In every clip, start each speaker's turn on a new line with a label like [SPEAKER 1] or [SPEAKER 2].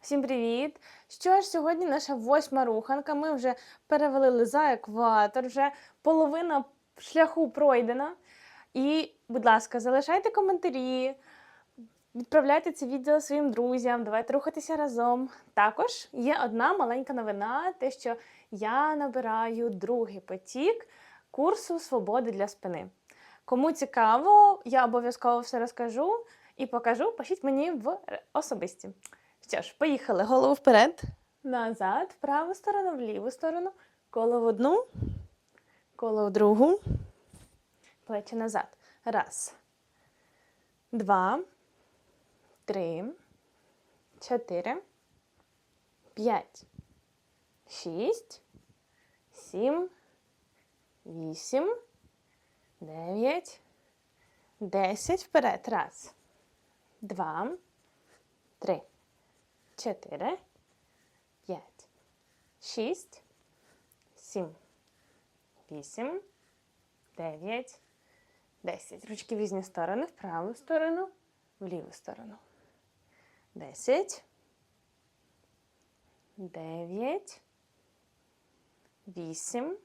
[SPEAKER 1] Всім привіт! Що ж, сьогодні наша восьма руханка. Ми вже перевалили за екватор, вже половина шляху пройдена. І, будь ласка, залишайте коментарі, відправляйте це відео своїм друзям, давайте рухатися разом. Також є одна маленька новина: те, що я набираю другий потік курсу Свободи для спини. Кому цікаво, я обов'язково все розкажу і покажу. Пишіть мені в особисті. Що ж, поїхали. Голову вперед, назад, в праву сторону, в ліву сторону, коло в одну, коло в другу, плечі назад. Раз, два, три, чотири, п'ять, шість, сім, вісім, дев'ять, десять. Вперед. Раз, два, три чотири, п'ять, шість, сім, вісім, дев'ять, десять. Ручки в різні сторони, в праву сторону, в ліву сторону. Десять. Дев'ять. Вісім.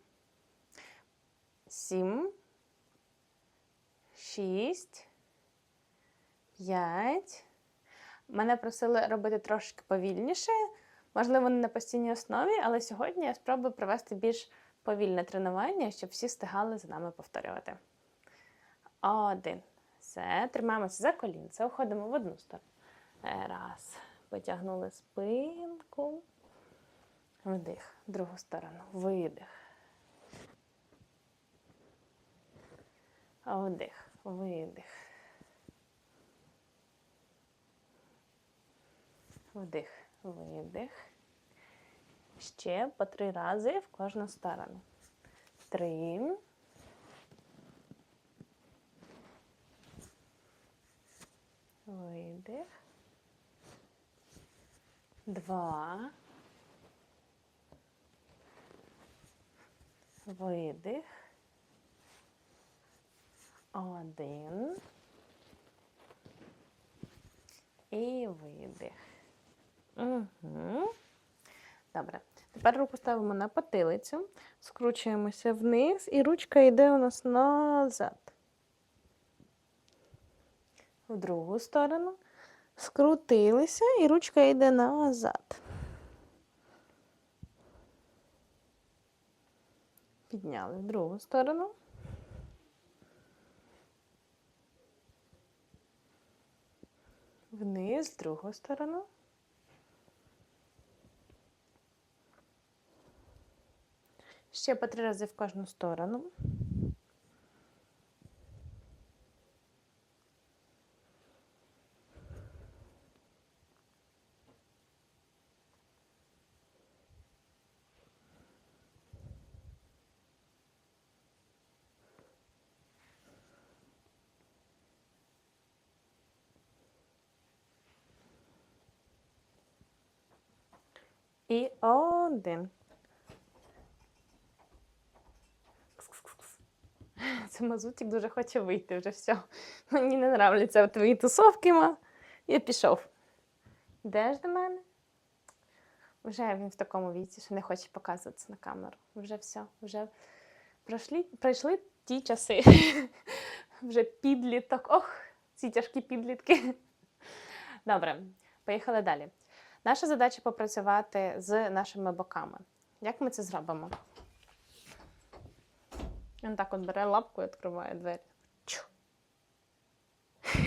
[SPEAKER 1] Сім. Шість. П'ять. Мене просили робити трошки повільніше, можливо, не на постійній основі, але сьогодні я спробую провести більш повільне тренування, щоб всі встигали за нами повторювати. Один. Все. Тримаємося за колінце, уходимо в одну сторону. Раз. Потягнули спинку. Вдих. Другу сторону. Видих. Вдих. Видих. Вдих, видих. Ще по три рази в кожну сторону. Три. Видих. Два. Видих. Один. І видих. Угу. Добре. Тепер руку ставимо на потилицю, скручуємося вниз, і ручка йде у нас назад. В другу сторону. Скрутилися, і ручка йде назад. Підняли в другу сторону. Вниз, в другу сторону. Ще по три рази в кожну сторону. І один. Це мазутик дуже хоче вийти вже все. Мені не нравляться твої тусовки, ма. Я пішов. Йдеш до мене? Вже він в такому віці, що не хоче показуватися на камеру. Вже все, вже пройшли, пройшли ті часи. Вже підліток. Ох, ці тяжкі підлітки. Добре, поїхали далі. Наша задача попрацювати з нашими боками. Як ми це зробимо? Він так от бере лапку і відкриває двері. Чу.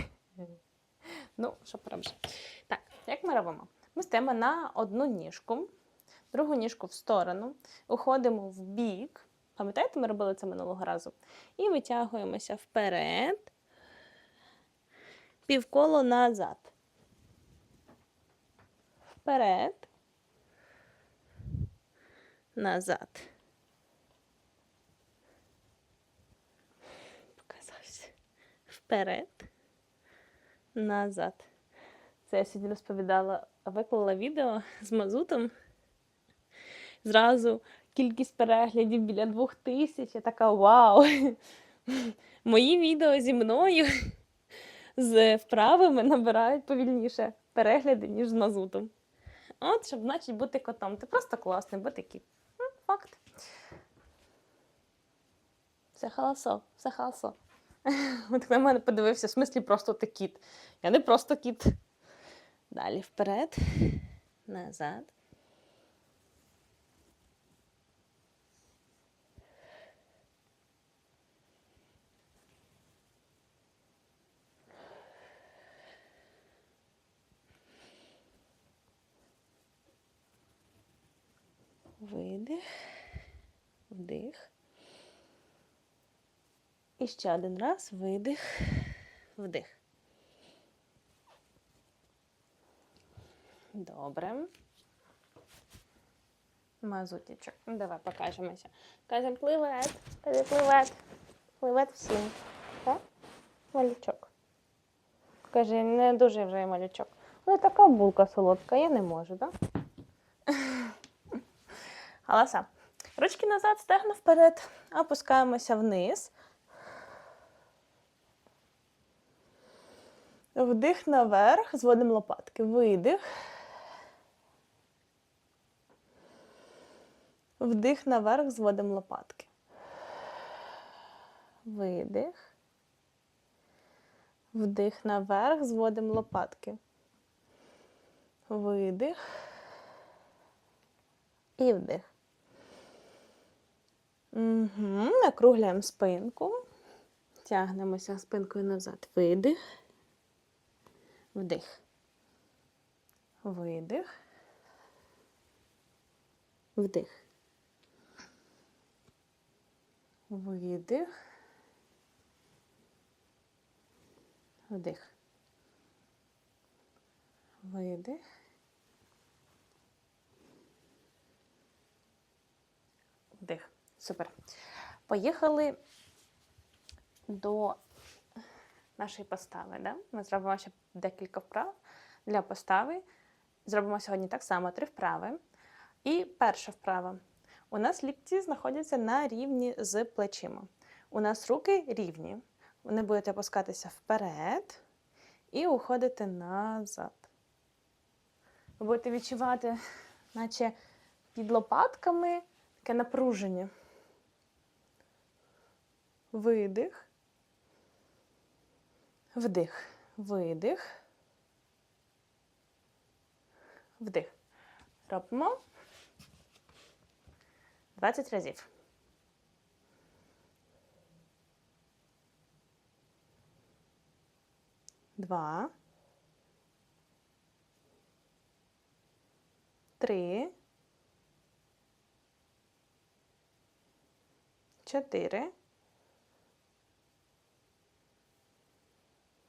[SPEAKER 1] ну, що поробиш? Так, як ми робимо? Ми стаємо на одну ніжку, другу ніжку в сторону, уходимо в бік. Пам'ятаєте, ми робили це минулого разу? І витягуємося вперед, півколо назад. Вперед, назад. Вперед, назад. Це я сьогодні розповідала, виклала відео з мазутом. Зразу кількість переглядів біля двох тисяч. Я така вау! Мої відео зі мною з вправами набирають повільніше перегляди, ніж з мазутом. От, щоб, значить, бути котом. Ти просто класний, бути кіт. Факт. Все халасо, все халасо. От на мене подивився, в смислі просто ти кіт. Я не просто кіт. Далі вперед, назад. Видих, вдих. І ще один раз видих, вдих. Добре. Мазутічок. Давай покажемося. Кажемо пливет, кажи пливет. Пливет всім. Так? Малючок. Каже, не дуже вже малючок. Ну, така булка солодка, я не можу, так? Галаса. Ручки назад, стегна вперед. Опускаємося вниз. Вдих наверх, зводимо лопатки. Видих. Вдих наверх, зводимо лопатки. Видих. Вдих наверх, зводимо лопатки. Видих. І вдих. Угу. Накругляємо спинку. Тягнемося спинкою назад. Видих. Вдих. Видих. Вдих. Видих. Вдих. Видих. Вдих. Супер. Поїхали до нашої постави. Да? Ми зробимо ще декілька вправ для постави. Зробимо сьогодні так само три вправи. І перша вправа. У нас лікті знаходяться на рівні з плечима. У нас руки рівні. Вони будуть опускатися вперед і уходити назад. Ви будете відчувати, наче під лопатками таке напруження. Видих. Вдих. Видих. Вдих. Робимо 20 разів. Два. Три. Чотири.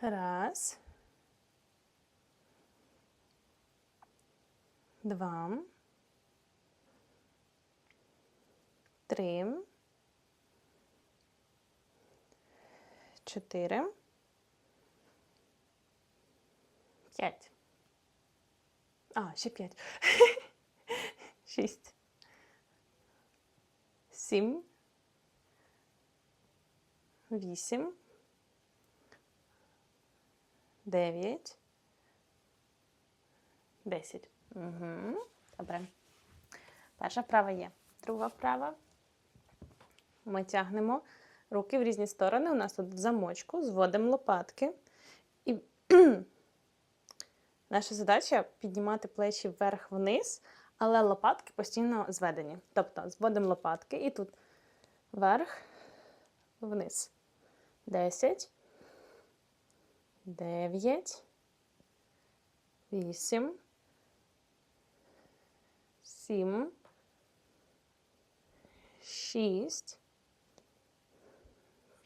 [SPEAKER 1] Раз. Два. Три. Чотири. П'ять. А, ще п'ять. Шість. Сім. Вісім. Дев'ять. Десять. Добре. Перша вправа є. Друга вправа. Ми тягнемо руки в різні сторони. У нас тут в замочку, зводимо лопатки. І наша задача піднімати плечі вверх-вниз, але лопатки постійно зведені. Тобто зводимо лопатки і тут вверх, вниз. 10, 9, 8, 7, 6,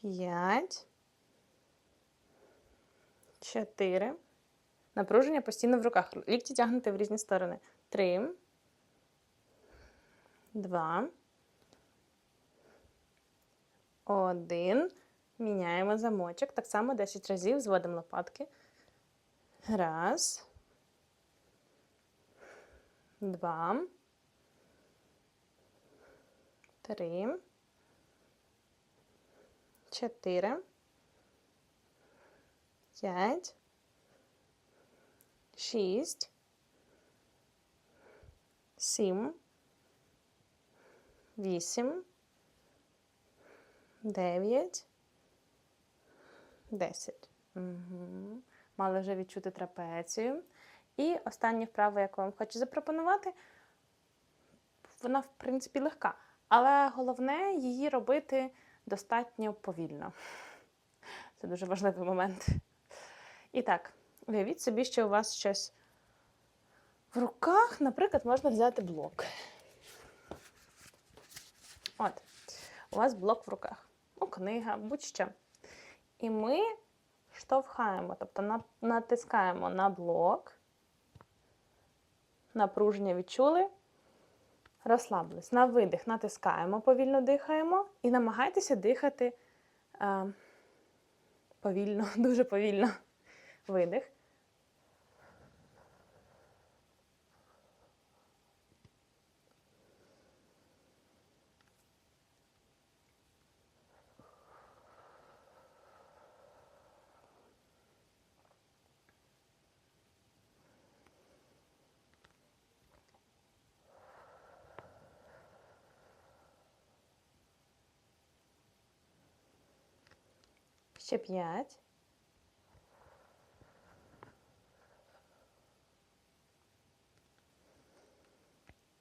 [SPEAKER 1] 5, 4, Напруження постійно в руках. Лікті тягнете в різні сторони. Три. Два. Один. Міняємо замочок. Так само 10 разів зводимо лопатки. Раз. Два. Три. Чотири. П'ять. Шість. Сім. Вісім. Дев'ять. Десять. Угу. Мали вже відчути трапецію. І остання вправа, яку вам хочу запропонувати, вона, в принципі, легка. Але головне її робити достатньо повільно. Це дуже важливий момент. І так, уявіть собі, що у вас щось в руках, наприклад, можна взяти блок. От, у вас блок в руках. Ну, книга, будь-що. І ми штовхаємо, тобто натискаємо на блок. Напруження відчули. Розслабились. На видих натискаємо, повільно дихаємо і намагайтеся дихати е, повільно, дуже повільно. Видих. Ще п'ять.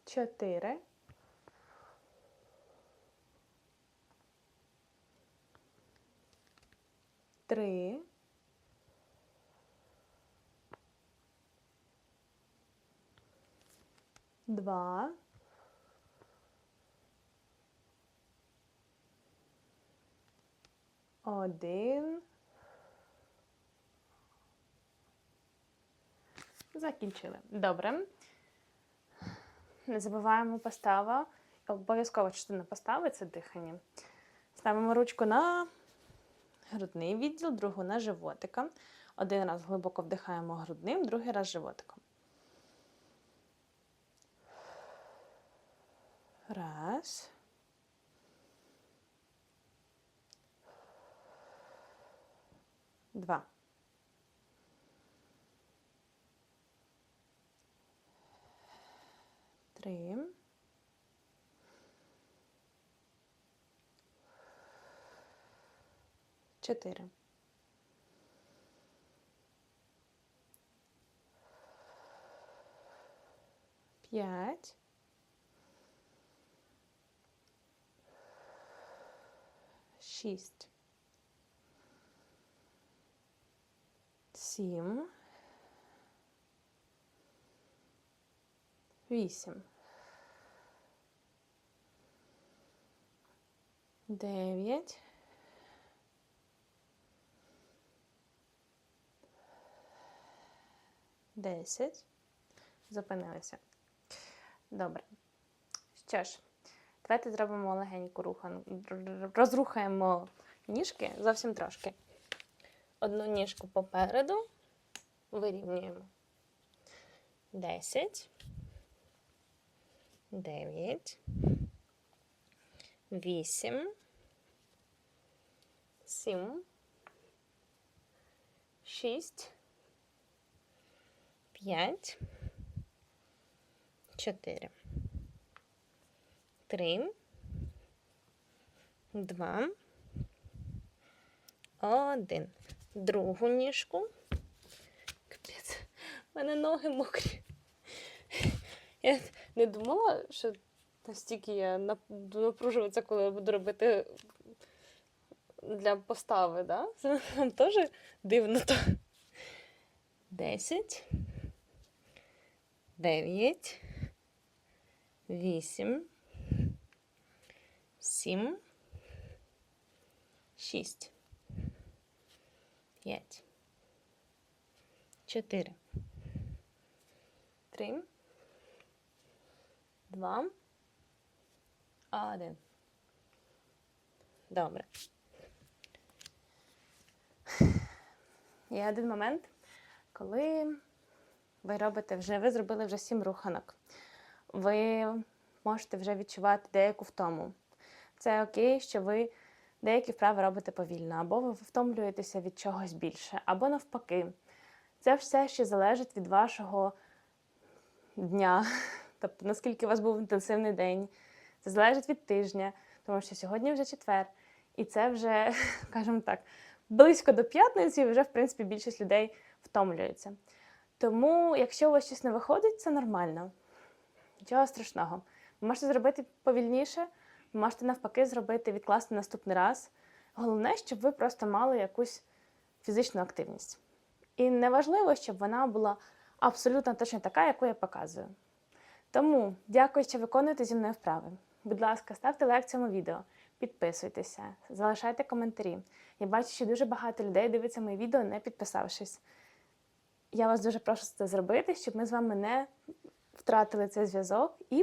[SPEAKER 1] Чотири. Три. Два. Один. Закінчили. Добре. Не забуваємо постава. Обов'язкова частина постави це дихання. Ставимо ручку на грудний відділ, другу на животика. Один раз глибоко вдихаємо грудним, другий раз животиком. Раз. Два. Три. Чотири. П'ять. Шість. Сім. Вісім. Дев'ять. Десять. Зупинилися. Добре. Що ж, давайте зробимо легеньку руханку. Розрухаємо ніжки зовсім трошки. Одну ніжку попереду вирівнюємо. Десять. Дев'ять. Вісім. Сім. Шість. П'ять. Чотири. Три. Два. Один. Другу ніжку. Капець. У мене ноги мокрі. Я не думала, що настільки я буду напружуватися, коли я буду робити для постави, да? Це нам теж дивно то. Десять. Дев'ять. Вісім. Сім. Шість. П'ять. Чотири. Три. Два. Один. Добре. Є один момент, коли ви робите вже, ви зробили вже сім руханок. Ви можете вже відчувати деяку втому. Це окей, що ви деякі вправи робите повільно, або ви втомлюєтеся від чогось більше, або навпаки. Це все ще залежить від вашого дня, тобто наскільки у вас був інтенсивний день. Це залежить від тижня, тому що сьогодні вже четвер, і це вже, скажімо так, близько до п'ятниці вже, в принципі, більшість людей втомлюється. Тому, якщо у вас щось не виходить, це нормально. Нічого страшного. Ви можете зробити повільніше, можете навпаки зробити, відкласти наступний раз. Головне, щоб ви просто мали якусь фізичну активність. І неважливо, щоб вона була абсолютно точно така, яку я показую. Тому дякую, що виконуєте зі мною вправи. Будь ласка, ставте лайк цьому відео, підписуйтеся, залишайте коментарі. Я бачу, що дуже багато людей дивиться мої відео, не підписавшись. Я вас дуже прошу це зробити, щоб ми з вами не втратили цей зв'язок і